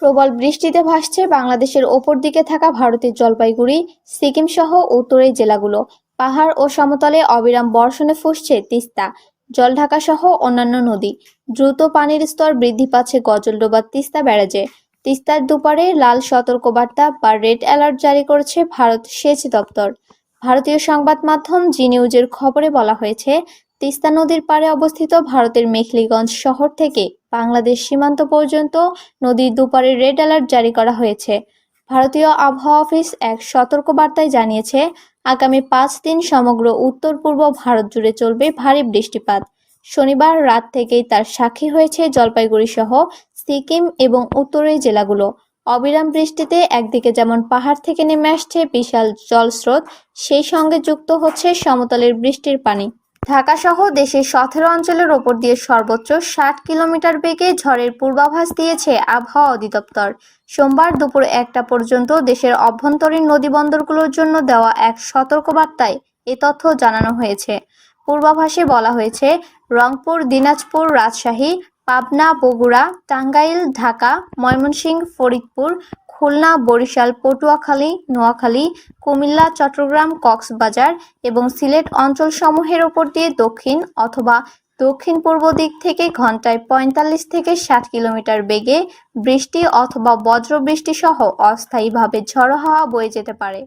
প্রবল বৃষ্টিতে ভাসছে বাংলাদেশের ওপর দিকে থাকা ভারতের জলপাইগুড়ি সিকিম সহ উত্তরের জেলাগুলো। পাহাড় ও সমতলে অবিরাম বর্ষণে ফুসছে তিস্তা জলঢাকা সহ অন্যান্য নদী। দ্রুত পানির স্তর বৃদ্ধি পাচ্ছে গজলডোবা তিস্তা ব্যারাজে। তিস্তার দুপারে লাল সতর্কবার্তা বা রেড অ্যালার্ট জারি করেছে ভারত সেচ দপ্তর। ভারতীয় সংবাদ মাধ্যম জি নিউজের খবরে বলা হয়েছে, তিস্তা নদীর পাড়ে অবস্থিত ভারতের মেখলিগঞ্জ শহর থেকে বাংলাদেশ সীমান্ত পর্যন্ত নদীর দুপারে রেড অ্যালার্ট জারি করা হয়েছে। ভারতীয় আবহাওয়া অফিস এক সতর্কবার্তায় জানিয়েছে, আগামী পাঁচ দিন সমগ্র উত্তর পূর্ব ভারত জুড়ে চলবে ভারী বৃষ্টিপাত। শনিবার রাত থেকেই তার সাক্ষী হয়েছে জলপাইগুড়ি সহ সিকিম এবং উত্তরের জেলাগুলো। অবিরাম বৃষ্টিতে একদিকে যেমন পাহাড় থেকে নেমে আসছে বিশাল জলস্রোত, সেই সঙ্গে যুক্ত হচ্ছে সমতলের বৃষ্টির পানি। ঢাকা সহ দেশের সতেরো অঞ্চলের ওপর দিয়ে সর্বোচ্চ ষাট কিলোমিটার বেগে ঝড়ের পূর্বাভাস দিয়েছে আবহাওয়া অধিদপ্তর। সোমবার দুপুর একটা পর্যন্ত দেশের অভ্যন্তরীণ নদীবন্দরগুলোর জন্য দেওয়া এক সতর্কবার্তায় এ তথ্য জানানো হয়েছে। পূর্বাভাসে বলা হয়েছে, রংপুর, দিনাজপুর, রাজশাহী, পাবনা, বগুড়া, টাঙ্গাইল, ঢাকা, ময়মনসিংহ, ফরিদপুর খুলনা, বরিশাল, পটুয়াখালী, নোয়াখালী, কুমিল্লা, চট্টগ্রাম, কক্সবাজার এবং সিলেট অঞ্চলসমূহের ওপর দিয়ে দক্ষিণ অথবা দক্ষিণ পূর্ব দিক থেকে ঘন্টায় পঁয়তাল্লিশ থেকে ষাট কিলোমিটার বেগে বৃষ্টি অথবা বজ্রবৃষ্টি সহ অস্থায়ীভাবে ঝড়ো হাওয়া বয়ে যেতে পারে।